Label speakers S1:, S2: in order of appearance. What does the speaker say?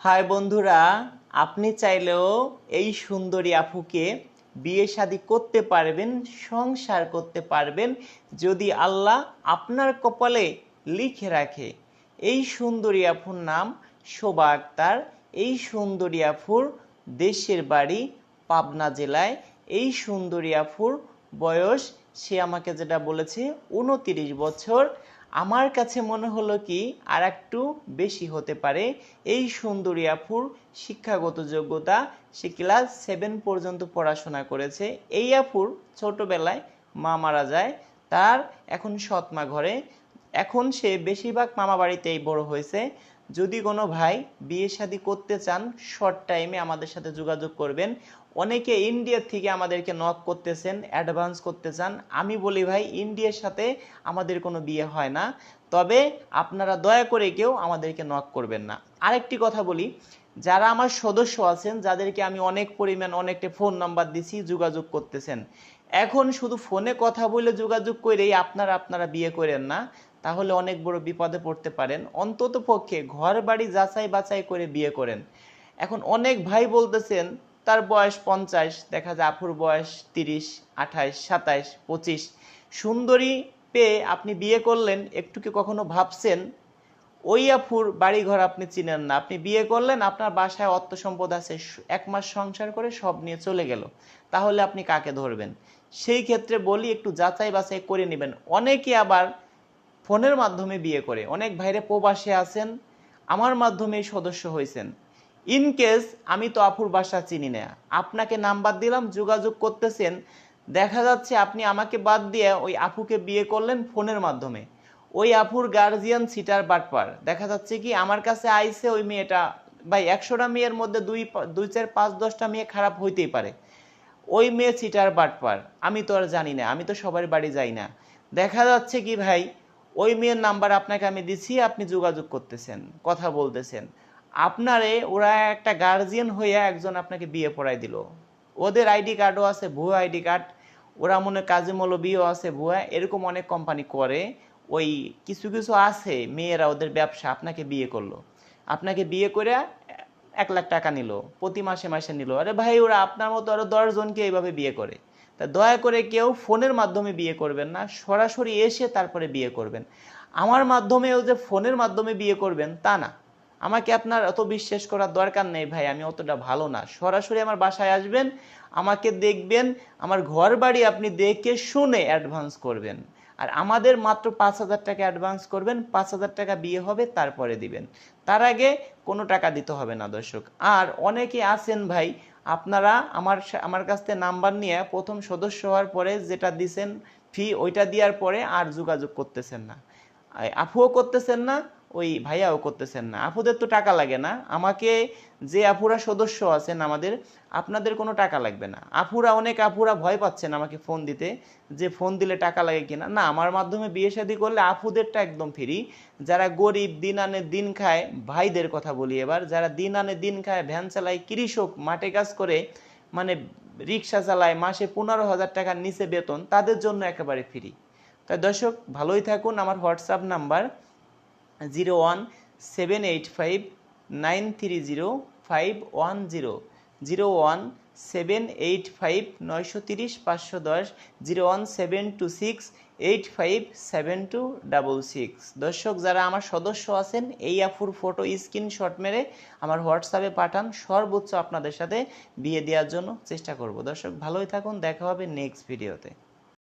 S1: High বন্ধুরা, আপনি চাইলেও এই সুন্দরী আপুকে বিয়ে শাদী করতে পারবেন, সংসার করতে পারবেন, যদি আল্লাহ আপনার কপালে লিখে রাখে। এই সুন্দরী আফুর নাম শোভা আক্তার। এই সুন্দরী আফুর দেশের বাড়ি পাবনা জেলায়। এই সুন্দরী আফুর বয়স, সে আমাকে যেটা বলেছে, উনতিরিশ বছর। আমার কাছে মনে হলো কি আর একটু বেশি হতে পারে। এই সুন্দরী আপুর শিক্ষাগত যোগ্যতা সে ক্লাস সেভেন পর্যন্ত পড়াশোনা করেছে। এই আপুর ছোটবেলায় মা মারা যায়, তার এখন সৎমা ঘরে। এখন সে বেশিরভাগ মামা বাড়িতেই বড় হয়েছে। যদি কোনো ভাই বিয়ে শাদী করতে চান শর্ট টাইমে আমাদের সাথে যোগাযোগ করবেন। অনেকে ইন্ডিয়া থেকে আমাদেরকে নক করতেছেন অ্যাডভান্স করতে চান। আমি বলি, ভাই ইন্ডিয়ার সাথে আমাদের কোনো বিয়ে হয় না। তবে আপনারা দয়া করে কেউ আমাদেরকে নক করবেন না। আরেকটি কথা বলি, যারা আমার সদস্য আছেন, যাদেরকে আমি অনেক পরিমাণ, অনেকটা ফোন নাম্বার দিছি, যোগাযোগ করতেছেন। এখন শুধু ফোনে কথা বলে যোগাযোগ করেই আপনারা আপনারা বিয়ে করেন না। তাহলে অনেক বড় বিপদে পড়তে পারেন। অন্তত পক্ষে ঘর বাড়ি যাচাই বাছাই করে বিয়ে করেন। এখন অনেক ভাই বলতেছেন, তার বয়স পঞ্চাশ, দেখা যায় আফুর বয়স তিরিশ আঠাইশ সাতাইশ পঁচিশ। সুন্দরী পেয়ে আপনি বিয়ে করলেন, একটু কি কখনো ভাবছেন? ওই আফুর বাড়ি ঘর আপনি চিনেন না। আপনি বিয়ে করলেন, আপনার বাসায় অর্থ সম্পদ আছে, এক মাস সংসার করে সব নিয়ে চলে গেল। তাহলে আপনি কাকে ধরবেন? সেই ক্ষেত্রে বলি, একটু যাচাই বাছাই করে নেবেন। অনেকে আবার ফোনের মাধ্যমে বিয়ে করে। অনেক ভাইরে প্রবাসে আছেন, আমার মাধ্যমে সদস্য হয়েছেন। ইন কেস আমি তো আপুর বাসা চিনি না। আপনাকে নাম্বার দিলাম, যোগাযোগ করতেছেন। দেখা যাচ্ছে আপনি আমাকে বাদ দিয়ে ওই আপুকে বিয়ে করলেন ফোনের মাধ্যমে। ওই আপুর গার্জিয়ান সিটার বাটপার। দেখা যাচ্ছে কি আমার কাছে আইসে ওই মেয়েটা। ভাই, একশোটা মেয়ের মধ্যে দুই দুই, চার, পাঁচ, দশটা মেয়ে খারাপ হইতেই পারে। ওই মেয়ে চিটার বাটপার। আমি তো আর জানি না, আমি তো সবার বাড়ি যাই না। দেখা যাচ্ছে কি ভাই ওই মেয়ের নাম্বার আপনাকে আমি দিছি, আপনি যোগাযোগ করতেছেন, কথা বলতেছেন। আপনারে ওরা একটা গার্জিয়ান হয়ে একজন আপনাকে বিয়ে পড়াই দিল। ওদের আইডি কার্ডও আছে, ভুয়া আইডি কার্ড। ওরা মনে কাজে মৌলবিও আছে, ভুয়া। এরকম অনেক কোম্পানি করে, ওই কিছু কিছু আছে মেয়েরা, ওদের ব্যবসা, আপনাকে বিয়ে করল। আপনাকে বিয়ে করে এক লাখ টাকা নিল, প্রতি মাসে মাসে নিল। আরে ভাই, ওরা আপনার মতো আরও দশজনকে এইভাবে বিয়ে করে। তা দয়া করে কেউ ফোনের মাধ্যমে বিয়ে করবেন না, সরাসরি এসে তারপরে বিয়ে করবেন। আমার মাধ্যমেও যে ফোনের মাধ্যমে বিয়ে করবেন, তা না। আমাকে আপনার অত বিশ্বাস করার দরকার নেই ভাই, আমি অতটা ভালো না। সরাসরি আমার বাসায় আসবেন, আমাকে দেখবেন, আমার ঘর বাড়ি আপনি দেখে শুনে অ্যাডভান্স করবেন। আর আমাদের মাত্র পাঁচ হাজার টাকা অ্যাডভান্স করবেন, পাঁচ হাজার টাকা বিয়ে হবে, তারপরে দিবেন। তার আগে কোনো টাকা দিতে হবে না দর্শক। আর অনেকে আছেন ভাই আপনারা আমার আমার কাছ থেকে নাম্বার নিয়ে প্রথম সদস্য হওয়ার পরে যেটা দিছেন ফি ওইটা দেওয়ার পরে আর যোগাযোগ করতেছেন না আফুও করতেছেন না ওই ভাইয়াও করতেছেন না। আপুদের তো টাকা লাগে না। আমাকে যে আপুরা সদস্য আছেন আমাদের, আপনাদের কোনো টাকা লাগবে না। আপুরা অনেক আপুরা ভয় পাচ্ছেন আমাকে ফোন দিতে যে ফোন দিলে টাকা লাগে কিনা। না, আমার মাধ্যমে বিয়ে শাদী করলে আপুদেরটা একদম ফ্রি। যারা গরিব, দিন আনে দিন খায়, ভাইদের কথা বলি এবার, যারা দিন আনে দিন খায়, ভ্যান চালায়, কৃষক, মাঠে কাজ করে মানে রিক্সা চালায়, মাসে পনেরো হাজার টাকার নিচে বেতন, তাদের জন্য একেবারে ফ্রি। তাই দর্শক, ভালোই থাকুন। আমার WhatsApp number zero one seven eight five nine three zero five one zero zero one seven eight five নয়শো তিরিশ পাঁচশো দশ zero one seven two six eight five seven two double six দর্শক, যারা আমার সদস্য আছেন, এই অ্যাপুর ফটো স্ক্রিনশট মেরে আমার হোয়াটসঅ্যাপে পাঠান, সর্বোচ্চ আপনাদের সাথে বিয়ে দেওয়ার জন্য চেষ্টা করব। দর্শক, ভালোই থাকুন, দেখা হবে নেক্সট ভিডিওতে